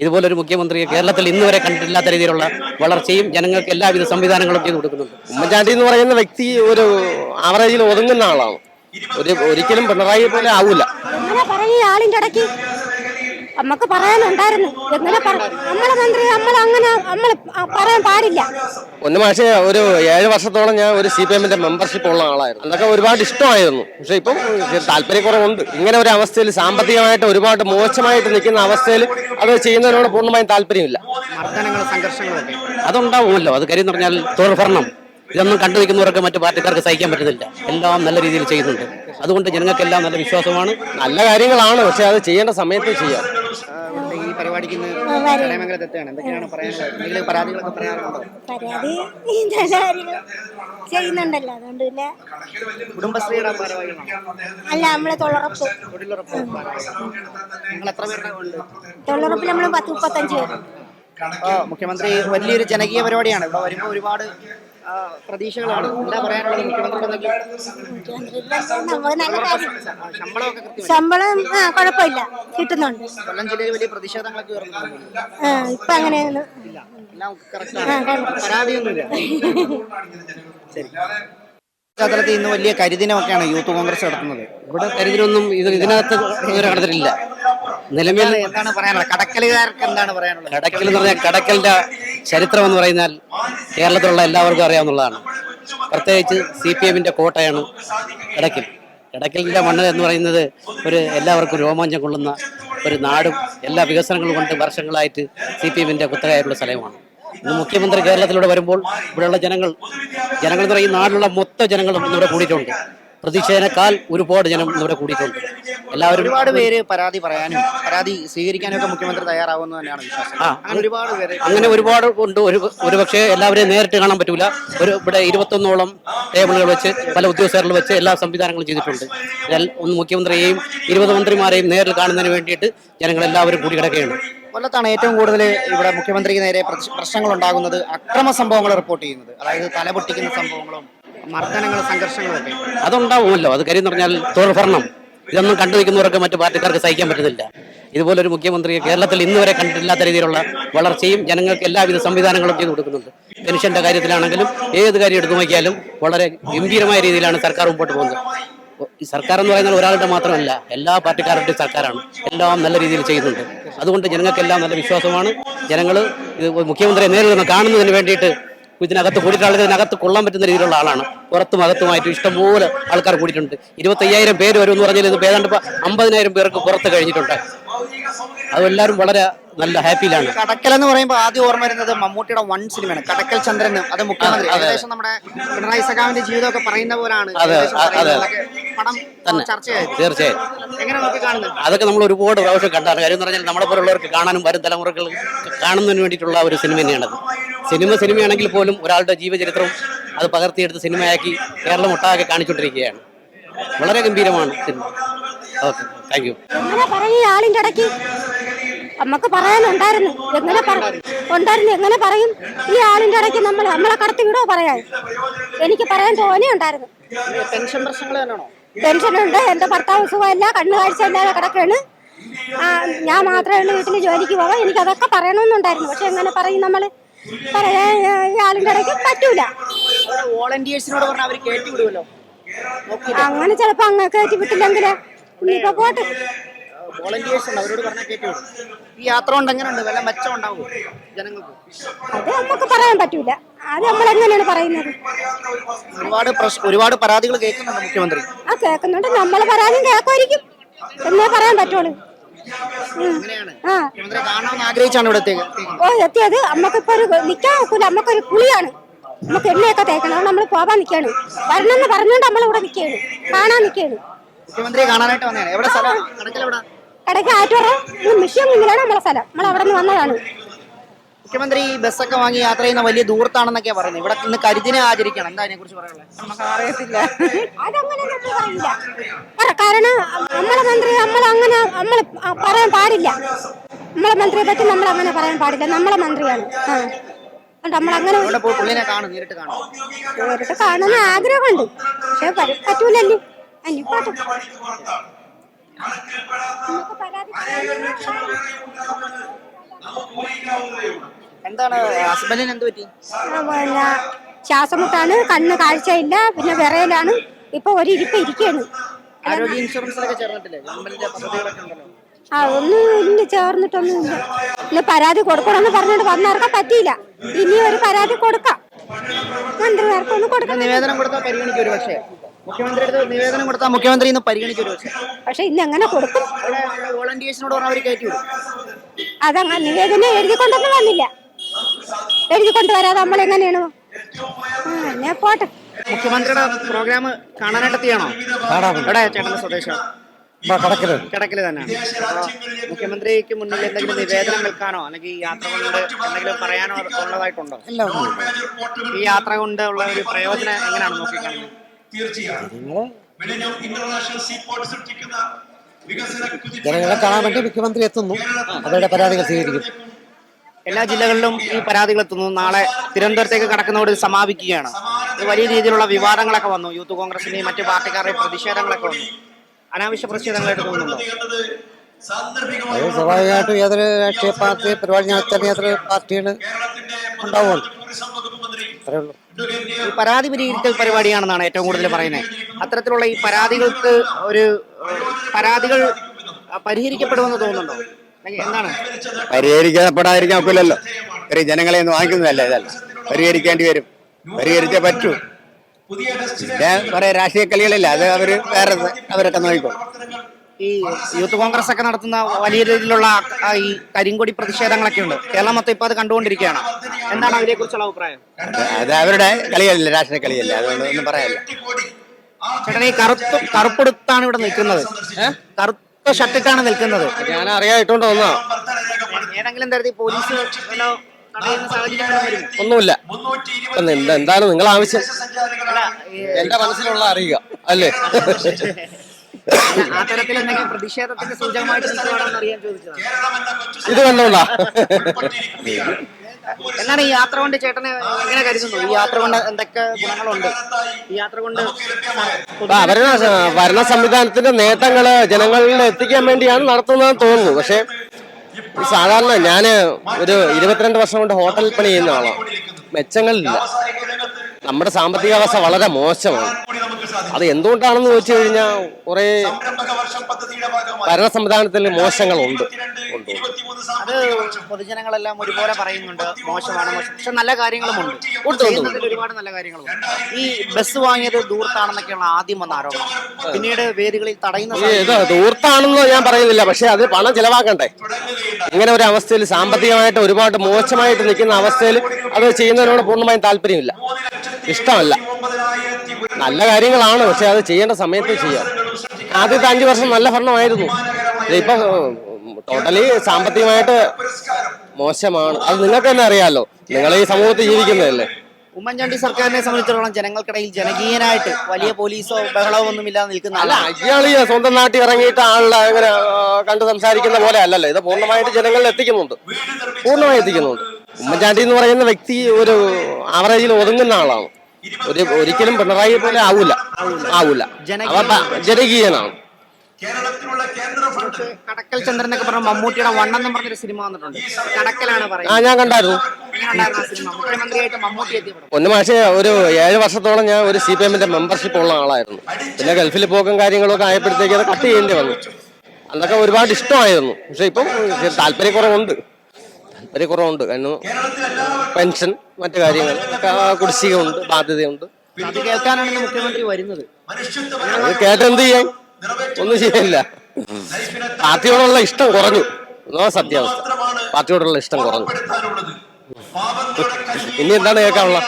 ഇതുപോലൊരു മുഖ്യമന്ത്രിയെ കേരളത്തിൽ ഇന്ന് വരെ കണ്ടിട്ടില്ലാത്ത രീതിയിലുള്ള വളർച്ചയും ജനങ്ങൾക്ക് എല്ലാവിധ സംവിധാനങ്ങളും ചെയ്തു കൊടുക്കുന്നുണ്ട്. ഉമ്മൻചാണ്ടി എന്ന് പറയുന്ന വ്യക്തി ഒരു ആവറേജിൽ ഒതുങ്ങുന്ന ആളാണ്. ഒരു ഒരിക്കലും പിണറായി പോലെ ആവൂല. അങ്ങനെ ഇടയ്ക്ക് നമുക്ക് പറയാനുണ്ടായിരുന്നു. എങ്ങനെ നമ്മളെ മന്ത്രി നമ്മൾ അങ്ങനെ നമ്മൾ പറയാൻ പാടില്ല. ഒന്ന് മാഷെ ഒരു ഏഴ് വർഷത്തോളം ഞാൻ ഒരു സി പി എമ്മിന്റെ മെമ്പർഷിപ്പ് ഉള്ള ആളായിരുന്നു. അതൊക്കെ ഒരുപാട് ഇഷ്ടമായിരുന്നു. പക്ഷെ ഇപ്പം താല്പര്യക്കുറവുണ്ട്. ഇങ്ങനെ ഒരു അവസ്ഥയിൽ സാമ്പത്തികമായിട്ട് ഒരുപാട് മോശമായിട്ട് നിൽക്കുന്ന അവസ്ഥയിൽ അത് ചെയ്യുന്നതിനോട് പൂർണമായും താല്പര്യമില്ല. അതുണ്ടാവുമല്ലോ. അത് കാര്യം പറഞ്ഞാൽ തുടർഭരണം ഇതൊന്നും കണ്ടു നിൽക്കുന്നവർക്ക് മറ്റു പാർട്ടിക്കാർക്ക് സഹിക്കാൻ പറ്റുന്നില്ല. എല്ലാം നല്ല രീതിയിൽ ചെയ്യുന്നുണ്ട്. അതുകൊണ്ട് ജനങ്ങൾക്കെല്ലാം നല്ല വിശ്വാസമാണ്. നല്ല കാര്യങ്ങളാണ്. പക്ഷെ അത് ചെയ്യേണ്ട സമയത്ത് ചെയ്യാം. പരിപാടിക്ക് ഇന്ന് ചടയമംഗലത്ത് എത്തുകയാണ്. എന്തൊക്കെയാണ് പറയാനുള്ളത്? എന്തെങ്കിലും പരാതികളൊക്കെ പറയാറുണ്ടോ? പരാതി നല്ല കാര്യങ്ങൾ ചെയ്യുന്നുണ്ടല്ലോ. അതുകൊണ്ട് പിന്നെ കുടുംബശ്രീയുടെ ഭാരവാഹികളാണോ? അല്ല നമ്മളെ തൊഴിലുറപ്പ്. തൊഴിലുറപ്പ്? നിങ്ങൾ എത്ര പേരുടെ ഉണ്ട്? തൊഴിലുറപ്പിൽ നമ്മൾ പത്ത് മുപ്പത്തഞ്ച് പേര്. മുഖ്യമന്ത്രി വലിയൊരു ജനകീയ പരിപാടിയാണ്. ഇവിടെ വരുമ്പോൾ ഒരുപാട് പ്രതീക്ഷകളാണ്. എന്താ പറയാനുള്ളത്? മുഖ്യമന്ത്രി ശമ്പളം ആ കുഴപ്പമില്ല. കിട്ടുന്നുണ്ട്. കൊല്ലം ജില്ലയിൽ വലിയ പ്രതിഷേധങ്ങളൊക്കെ ഇപ്പൊ കറക്റ്റാണ് പരാതിയൊന്നുമില്ല. ശരി. പശ്ചാത്തലത്തിൽ ഇന്ന് വലിയ കരിദിനമൊക്കെയാണ് യൂത്ത് കോൺഗ്രസ് നടത്തുന്നത്. ഇവിടെ കരുതിനൊന്നും ഇത് ഇതിനകത്ത് ഇതുവരെ കടന്നിട്ടില്ല നിലവിൽ എന്താണ് പറയാനുള്ളത്? കടക്കലുകാർക്ക് എന്താണ് പറയാനുള്ളത്? കടക്കൽ എന്ന് പറഞ്ഞാൽ കടക്കലിന്റെ ചരിത്രം എന്ന് പറയുന്നാൽ കേരളത്തിലുള്ള എല്ലാവർക്കും അറിയാവുന്നതാണ്. പ്രത്യേകിച്ച് സി പി എമ്മിന്റെ കോട്ടയാണ് കടക്കൽ. കടക്കലിന്റെ മണ്ണ് എന്ന് പറയുന്നത് ഒരു എല്ലാവർക്കും രോമാഞ്ചം കൊള്ളുന്ന ഒരു നാടും എല്ലാ വികസനങ്ങളും കൊണ്ട് വർഷങ്ങളായിട്ട് സി പി എമ്മിന്റെ കുത്തകയായിട്ടുള്ള സ്ഥലമാണ് ഇന്ന് മുഖ്യമന്ത്രി കേരളത്തിലൂടെ വരുമ്പോൾ ഇവിടെയുള്ള ജനങ്ങൾ ജനങ്ങൾ എന്ന് പറയുന്ന നാട്ടിലുള്ള മൊത്ത ജനങ്ങളും ഇന്നിവിടെ കൂടിയിട്ടുണ്ട്. പ്രതിഷേധനക്കാൽ ഒരുപാട് ജനം ഇന്നിവിടെ കൂടിയിട്ടുണ്ട്. എല്ലാവരും ഒരുപാട് പേര് പരാതി പറയാനും പരാതി സ്വീകരിക്കാനും ഒക്കെ മുഖ്യമന്ത്രി തയ്യാറാവുമെന്ന് തന്നെയാണ് വിശ്വാസം. അങ്ങനെ ഒരുപാട് പേര് അങ്ങനെ ഒരുപാട് ഉണ്ട്. ഒരു ഒരുപക്ഷെ എല്ലാവരെയും നേരിട്ട് കാണാൻ പറ്റൂല. ഒരു ഇവിടെ ഇരുപത്തൊന്നോളം ടേബിളുകൾ വെച്ച് പല ഉദ്യോഗസ്ഥരിൽ വെച്ച് എല്ലാ സംവിധാനങ്ങളും ചെയ്തിട്ടുണ്ട്. ഒന്ന് മുഖ്യമന്ത്രിയെയും ഇരുപത് മന്ത്രിമാരെയും നേരിൽ കാണുന്നതിന് വേണ്ടിയിട്ട് ജനങ്ങൾ എല്ലാവരും കൂടി കിടക്കുകയാണ്. കൊല്ലത്താണ് ഏറ്റവും കൂടുതൽ ഇവിടെ മുഖ്യമന്ത്രിക്ക് നേരെ പ്രശ്നങ്ങൾ ഉണ്ടാകുന്നത് അക്രമ സംഭവങ്ങൾ റിപ്പോർട്ട് ചെയ്യുന്നത്. അതായത് തലപൊട്ടിക്കുന്ന സംഭവങ്ങളും മർദ്ദനങ്ങളും സംഘർഷങ്ങളും ഒക്കെ. അതുണ്ടാവുമല്ലോ. അത് കാര്യം പറഞ്ഞാൽ തുടർഭരണം ഇതൊന്നും കണ്ടു നിൽക്കുന്നവർക്ക് മറ്റു പാർട്ടിക്കാർക്ക് സഹിക്കാൻ പറ്റുന്നില്ല. ഇതുപോലൊരു മുഖ്യമന്ത്രിയെ കേരളത്തിൽ ഇന്ന് വരെ കണ്ടിട്ടില്ലാത്ത രീതിയിലുള്ള വളർച്ചയും ജനങ്ങൾക്ക് എല്ലാവിധ സംവിധാനങ്ങളും ചെയ്തു കൊടുക്കുന്നുണ്ട്. പെൻഷന്റെ കാര്യത്തിലാണെങ്കിലും ഏത് കാര്യം എടുത്തു നോക്കിയാലും വളരെ ഗംഭീരമായ രീതിയിലാണ് സർക്കാർ മുമ്പോട്ട് പോകുന്നത്. സർക്കാർ എന്ന് പറയുന്നത് ഒരാളുടെ മാത്രമല്ല എല്ലാ പാർട്ടിക്കാരുടെയും സർക്കാരാണ്. എല്ലാം നല്ല രീതിയിൽ ചെയ്യുന്നുണ്ട്. അതുകൊണ്ട് ജനങ്ങൾക്കെല്ലാം നല്ല വിശ്വാസമാണ്. ജനങ്ങൾ ഇത് മുഖ്യമന്ത്രിയെ നേരിൽ നിന്ന് കാണുന്നതിന് വേണ്ടിയിട്ട് ഇതിനകത്ത് കൂടിയിട്ടുള്ള ഇതിനകത്ത് കൊള്ളാൻ പറ്റുന്ന രീതിയിലുള്ള ആളാണ്. പുറത്തും അകത്തുമായിട്ട് ഇഷ്ടംപോലെ ആൾക്കാർ കൂടിയിട്ടുണ്ട്. ഇരുപത്തയ്യായിരം പേര് വരും എന്ന് പറഞ്ഞാൽ ഇത് ഏതാണ്ട് അമ്പതിനായിരം പേർക്ക് പുറത്ത് കഴിഞ്ഞിട്ടുണ്ട്. അതെല്ലാവരും വളരെ നല്ല ഹാപ്പിയിലാണ്. കടക്കൽ എന്ന് പറയുമ്പോൾ ആദ്യം ഓർമ്മ വരുന്നത് മമ്മൂട്ടിയുടെ വൺ സിനിമയാണ്. കടക്കൽ ചന്ദ്രൻ അത് മുഖ്യമന്ത്രി. അതെ, അതെ. ഏകദേശം നമ്മുടെ പിണറായി സഖാവിന്റെ ജീവിതമൊക്കെ പറയുന്ന പോലാണ്. അതെ, അതെ, അതെ. പടം തീർച്ചയായും. എങ്ങനെ നോക്കി കാണുന്നത്? അതൊക്കെ നമ്മൾ ഒരുപാട് പ്രാവശ്യം കണ്ടാണ്. കാര്യം എന്ന് പറഞ്ഞാൽ നമ്മളെ പോലുള്ളവർക്ക് കാണാനും വരും തലമുറകൾ കാണുന്നതിന് വേണ്ടിയിട്ടുള്ള ഒരു സിനിമ തന്നെയാണത് സിനിമ സിനിമയാണെങ്കിൽ പോലും ഒരാളുടെ ജീവചരിത്രം അത് പകർത്തിയെടുത്ത് സിനിമയാക്കി കേരളം ഒട്ടാകെ കാണിച്ചുകൊണ്ടിരിക്കുകയാണ്. വളരെ ഗംഭീരമാണ് സിനിമ. ഓക്കെ താങ്ക് യു എങ്ങനെ പറയും ഈ ആളിന്റെ ഇടയ്ക്ക് നമുക്ക് പറയാനുണ്ടായിരുന്നു. എങ്ങനെ പറ ഉണ്ടായിരുന്നു എങ്ങനെ പറയും? ഈ ആളിന്റെ ഇടയ്ക്ക് നമ്മൾ നമ്മളെ കടത്തി വിടോ പറയാൻ? എനിക്ക് പറയാൻ തോന്നിയുണ്ടായിരുന്നു ടെൻഷൻ പ്രശ്നങ്ങൾ തന്നെയാണോ? ടെൻഷനുണ്ട്. എന്റെ ഭർത്താവ് സുഖമില്ല കണ്ണു കാഴ്ച ഇല്ലാതെ കിടക്കാണ് ആ, ഞാൻ മാത്രമേ ഉള്ളൂ വീട്ടിൽ ജോലിക്ക് പോകാം എനിക്ക് അതൊക്കെ പറയണമെന്നുണ്ടായിരുന്നു. പക്ഷെ എങ്ങനെ പറയും നമ്മൾ പറയാൻ ഈ ആളിന്റെ ഇടയ്ക്ക് പറ്റൂല. വോളണ്ടിയേഴ്സിനോട് പറഞ്ഞാൽ അവർ കയറ്റി വിടുമല്ലോ അങ്ങനെ ചിലപ്പോൾ അങ്ങ് കയറ്റി വിട്ടില്ലെങ്കിൽ ഇനിയിപ്പോ പോട്ടെ. വോളണ്ടിയേഴ്സ് ഉണ്ട് അവരോട് പറഞ്ഞാൽ കേട്ടോ ഈ യാത്ര കൊണ്ട് എങ്ങനെയുണ്ട് വല്ല മെച്ചം ഉണ്ടാവും ജനങ്ങൾക്ക്? അത് നമുക്ക് പറയാൻ പറ്റൂല. അത് നമ്മൾ എങ്ങനെയാണ് പറയുന്നത്? ഒരുപാട് പ്രശ്- ഒരുപാട് പരാതികൾ കേൾക്കുന്നുണ്ട് മുഖ്യമന്ത്രി. ആ കേൾക്കുന്നുണ്ട്. നമ്മൾ പരാതിയും കേൾക്കുമായിരിക്കും. എന്നേ പറയാൻ പറ്റുള്ളൂ. ഉം. അങ്ങനെയാണ് ആ. മുഖ്യമന്ത്രി കാണണമെന്ന് ആഗ്രഹിച്ചാണ് ഇവിടെ എത്തിയത് ഓ എത്തിയത്. അമ്മക്കിപ്പോ ഒരു നിക്കാൻ ഒക്കില്ല അമ്മക്കൊരു കുളിയാണ് നമുക്ക് എണ്ണയൊക്കെ തേക്കണം. നമ്മൾ പോവാൻ നിക്കാണ്. വരണമെന്ന് പറഞ്ഞുകൊണ്ട് നമ്മളിവിടെ നിൽക്കുകയാണ് കാണാൻ നിൽക്കുകയാണ് മുഖ്യമന്ത്രിയെ കാണാനായിട്ട് വന്നതാണ്. എവിടെ സ്ഥലം? കടക്കൽ കടക്ക് ആറ്റുവറ മിഷ്യം മുന്നിലാണ് നമ്മളെ സ്ഥലം. നമ്മൾ അവിടെ നിന്ന് വന്നതാണ്. മുഖ്യമന്ത്രി ഈ ബസ്സൊക്കെ വാങ്ങി യാത്ര ചെയ്യുന്ന വലിയ ദൂരത്താണെന്നൊക്കെ പറയുന്നത്. ഇവിടെ ഇന്ന് കരുതിനെ ആചരിക്കണം. എന്താ അതിനെ കുറിച്ച് പറയാനുള്ളത്? നമുക്ക് അറിയത്തില്ല. അതങ്ങനെ നമ്മൾ പറയില്ല. പറ- കാരണം നമ്മളെ മന്ത്രി നമ്മൾ അങ്ങനെ നമ്മൾ പറയാൻ പാടില്ല. നമ്മളെ മന്ത്രിയെ പറ്റി നമ്മൾ അങ്ങനെ പറയാൻ പാടില്ല. നമ്മളെ മന്ത്രിയാണ്. ആ. നമ്മൾ അങ്ങനെ നേരിട്ട് കാണും. നേരിട്ട് കാണുന്ന ആഗ്രഹമുണ്ട്. പക്ഷെ പറ്റൂലല്ലോ? എന്താണ് ഹസ്ബൻഡിന് എന്ത് പറ്റി? ആ, പിന്നെ ശ്വാസമുട്ടാണ് കണ്ണ് കാഴ്ചയില്ല പിന്നെ വിറയിലാണ്. ഇപ്പൊ ഒരു ഇരിപ്പ് ഇരിക്കുകയാണ് ആരോഗ്യ ഇൻഷുറൻസിലൊക്കെ ചേർന്നിട്ടില്ലേ? ഗവൺമെന്റിന്റെ പദ്ധതികളൊക്കെ ഉണ്ടല്ലോ. അതൊന്നും ഇല്ല ചേർന്നിട്ടൊന്നുമില്ല. ഇന്ന് പരാതി കൊടുക്കണമെന്ന് പറഞ്ഞിട്ട് വന്നവർക്ക് പറ്റിയില്ല. ഇനി ഒരു പരാതി കൊടുക്കാം. മന്ത്രിമാർക്കൊന്നും കൊടുക്കാം കൊടുക്കണം നിവേദനം കൊടുത്താൽ പരിഗണിക്കും ഒരു പക്ഷേ മുഖ്യമന്ത്രി അടുത്ത് നിവേദനം കൊടുത്താൽ മുഖ്യമന്ത്രി ഇന്ന് പരിഗണിക്കും പക്ഷേ ഇന്ന് അങ്ങനെ കൊടുക്കും. വോളണ്ടിയേഴ്സിനോട് പറഞ്ഞാൽ അവർ കയറ്റി വിടും. അതങ്ങ നിവേദനം എഴുതി കൊണ്ടൊന്നും വന്നില്ല. എഴുതി കൊണ്ടുവരാതെ നമ്മൾ എങ്ങനെയാണ്? എന്നാ പോട്ടെ. മുഖ്യമന്ത്രിയുടെ പ്രോഗ്രാം കാണാനായിട്ട് എത്തിയാണോ എവിടെ ചേട്ടൻ സ്വദേശം? കിടക്കിൽ. തന്നെയാണ്. മുഖ്യമന്ത്രിക്ക് മുന്നിൽ എന്തെങ്കിലും നിവേദനം വെക്കാനോ അല്ലെങ്കിൽ ഈ യാത്ര കൊണ്ട് എന്തെങ്കിലും പറയാനോ ഉള്ളതായിട്ടുണ്ടോ? ഈ യാത്ര കൊണ്ട് ഉള്ള ഒരു പ്രയോജനം എങ്ങനെയാണ് നോക്കിക്കാണുന്നത്? ജനങ്ങളെ കാണാൻ വേണ്ടി മുഖ്യമന്ത്രി എത്തുന്നു. അവരുടെ പരാതികൾ സ്വീകരിക്കും. എല്ലാ ജില്ലകളിലും ഈ പരാതികൾ എത്തുന്നു. നാളെ തിരുവനന്തപുരത്തേക്ക് കടക്കുന്നതോട് സമാപിക്കുകയാണ്. വലിയ രീതിയിലുള്ള വിവാദങ്ങളൊക്കെ വന്നു. യൂത്ത് കോൺഗ്രസിന്റെയും മറ്റു പാർട്ടിക്കാരുടെയും പ്രതിഷേധങ്ങളൊക്കെ വന്നു. അനാവശ്യ പ്രതിഷേധങ്ങളായിട്ട് തോന്നുന്നുണ്ടോ? സ്വാഭാവികമായിട്ടും ഏതൊരു രാഷ്ട്രീയ പാർട്ടി പരിപാടി നടത്താൻ ഏതൊരു പാർട്ടികൾ ഉണ്ടാവുള്ളൂ. അത്രേ ഉള്ളൂ. ഈ പരാതി പരിഹരിക്കൽ പരിപാടിയാണെന്നാണ് ഏറ്റവും കൂടുതൽ പറയുന്നത്. അത്തരത്തിലുള്ള ഈ പരാതികൾക്ക് ഒരു പരാതികൾ പരിഹരിക്കപ്പെടുമെന്ന് തോന്നുന്നുണ്ടോ? എന്താണ്? പരിഹരിക്കപ്പെടാതിരിക്കാൻ ഒക്കില്ലല്ലോ. ഒരു ജനങ്ങളെ ഒന്നും വാങ്ങിക്കുന്നതല്ല ഇതല്ല? പരിഹരിക്കേണ്ടി വരും. പരിഹരിച്ചേ പറ്റൂ. പിന്നെ കുറെ രാഷ്ട്രീയ കളികളില്ല? അത് അവർ വേറെ അവരൊക്കെ നോക്കിക്കോളും. ഈ യൂത്ത് കോൺഗ്രസ് ഒക്കെ നടത്തുന്ന വലിയ രീതിയിലുള്ള ഈ കരിങ്കൊടി പ്രതിഷേധങ്ങളൊക്കെ ഉണ്ട്. കേരളം മൊത്തം ഇപ്പൊ അത് കണ്ടുകൊണ്ടിരിക്കുകയാണ്. എന്താണ് അതിനെ കുറിച്ചുള്ള അഭിപ്രായം? അത് അവരുടെ കളിയല്ല രാഷ്ട്രീയ കളിയല്ല. അതുകൊണ്ട് ഒന്നും പറയാല്ല ചേട്ടൻ ഈ കറുത്ത് കറുപ്പെടുത്താണ് ഇവിടെ നിൽക്കുന്നത്. കറുത്ത ഷർട്ടിട്ടാണ് നിൽക്കുന്നത്. ഞാൻ അറിയാട്ടോ ഏതെങ്കിലും തരത്തിൽ പോലീസ്? ഒന്നുമില്ല. എന്താണ് നിങ്ങൾ ആവശ്യം എന്റെ മനസ്സിലുള്ള അറിയുക. അല്ലേ? ആ തരത്തിൽ എന്തെങ്കിലും പ്രതിഷേധത്തിന്റെ സൂചകമായിട്ട് നിൽക്കുകയാണെന്ന് അറിയാൻ ചോദിച്ചതാണ് ഇത് കണ്ടോളാ എന്നാണ് ഈ യാത്ര കൊണ്ട് ചേട്ടനെ എങ്ങനെ കരുതുന്നു? ഈ യാത്ര കൊണ്ട് എന്തൊക്കെ ഗുണങ്ങളുണ്ട്? ഈ യാത്ര കൊണ്ട് ഭരണ ഭരണ സംവിധാനത്തിന്റെ നേട്ടങ്ങൾ ജനങ്ങളിൽ എത്തിക്കാൻ വേണ്ടിയാണ് നടത്തുന്നതെന്ന് തോന്നുന്നു. പക്ഷെ സാധാരണ ഞാൻ ഒരു ഇരുപത്തിരണ്ട് വർഷം കൊണ്ട് ഹോട്ടലിൽ പണി ചെയ്യുന്ന ആളാണ് മെച്ചങ്ങളില്ല. നമ്മുടെ സാമ്പത്തിക അവസ്ഥ വളരെ മോശമാണ്. അത് എന്തുകൊണ്ടാണെന്ന് ചോദിച്ചു കഴിഞ്ഞാൽ കുറെ ഭരണ സംവിധാനത്തിൽ മോശങ്ങളുണ്ട്. ഉണ്ട്. അത് പൊതുജനങ്ങളെല്ലാം ഒരുപോലെ പറയുന്നുണ്ട്. മോശമാണ് മോശം. പക്ഷെ നല്ല കാര്യങ്ങളുമുണ്ട്. ചെയ്യുന്നതിൽ ഒരുപാട് നല്ല കാര്യങ്ങളുണ്ട് ഈ ബസ് വാങ്ങിയത് ദൂർത്താണെന്നൊക്കെയാണ് ആദ്യം വന്ന ആരോപണം. പിന്നീട് വേദികളിൽ തടയുന്ന ദൂർത്താണെന്ന് ഞാൻ പറയുന്നില്ല. പക്ഷെ അത് പണം ചിലവാക്കണ്ടേ? ഇങ്ങനെ ഒരു അവസ്ഥയിൽ സാമ്പത്തികമായിട്ട് ഒരുപാട് മോശമായിട്ട് നിൽക്കുന്ന അവസ്ഥയിൽ അത് ചെയ്യുന്നതിനോട് പൂർണമായും താല്പര്യമില്ല. ഇഷ്ടമല്ല. നല്ല കാര്യങ്ങളാണ് പക്ഷെ അത് ചെയ്യേണ്ട സമയത്ത് ചെയ്യാം. ആദ്യത്തെ അഞ്ചു വർഷം നല്ല ഭരണമായിരുന്നു. ഇപ്പൊ ടോട്ടലി സാമ്പത്തികമായിട്ട് മോശമാണ്. അത് നിങ്ങൾക്ക് തന്നെ അറിയാലോ. നിങ്ങൾ ഈ സമൂഹത്തിൽ ജീവിക്കുന്നതല്ലേ? ഉമ്മൻചാണ്ടി സർക്കാരിനെ സംബന്ധിച്ചിടത്തോളം ജനങ്ങൾക്കിടയിൽ ജനകീയനായിട്ട് വലിയ പോലീസോ ബഹളമോ ഒന്നും ഇല്ലാതെ നിൽക്കുന്ന അല്ല ഈ സ്വന്തം നാട്ടിൽ ഇറങ്ങിയിട്ട് ആളുടെ അങ്ങനെ കണ്ട് സംസാരിക്കുന്ന പോലെ അല്ലല്ലോ. ഇത് പൂർണമായിട്ട് ജനങ്ങളിൽ എത്തിക്കുന്നുണ്ട്. പൂർണമായി എത്തിക്കുന്നുണ്ട്. ഉമ്മൻചാണ്ടി എന്ന് പറയുന്ന വ്യക്തി ഒരു ആവറേജിൽ ഒതുങ്ങുന്ന ആളാണ്. ഒരിക്കലും പിണറായി പോലെ ആവൂല. ആവൂല. ജനകീയനാണ്. കടക്കൽ ചന്ദ്രൻ എന്നൊക്കെ പറഞ്ഞ മമ്മൂട്ടിയുടെ വണ്ണം എന്ന് പറഞ്ഞൊരു സിനിമ വന്നിട്ടുണ്ട്. കടക്കലാണ് പറയുന്നത്. ആ ഞാൻ കണ്ടായിരുന്നു. ഒന്ന് മാഷെ ഒരു ഏഴ് വർഷത്തോളം ഞാൻ ഒരു സി പി എമ്മിന്റെ മെമ്പർഷിപ്പ് ഉള്ള ആളായിരുന്നു. പിന്നെ ഗൾഫിൽ പോക്കും കാര്യങ്ങളൊക്കെ ആയപ്പോഴത്തേക്ക് അത് കട്ട് ചെയ്യേണ്ടി വന്നു. അതൊക്കെ ഒരുപാട് ഇഷ്ടമായിരുന്നു. പക്ഷെ ഇപ്പം താല്പര്യക്കുറവുണ്ട്. താല്പര്യക്കുറവുണ്ട് കാരണം പെൻഷൻ മറ്റു കാര്യങ്ങൾ കുടിശ്ശികയുണ്ട് ബാധ്യതയുണ്ട്. അത് കേൾക്കാനാണ് മുഖ്യമന്ത്രി വരുന്നത്. അത് കേട്ട് എന്ത് ചെയ്യാൻ ഒന്നും ചെയ്യില്ല പാർട്ടിയോടുള്ള ഇഷ്ടം കുറഞ്ഞു. എന്നോ സത്യാവസ്ഥ? പാർട്ടിയോടുള്ള ഇഷ്ടം കുറഞ്ഞു. ഇനി എന്താണ് കേൾക്കാനുള്ള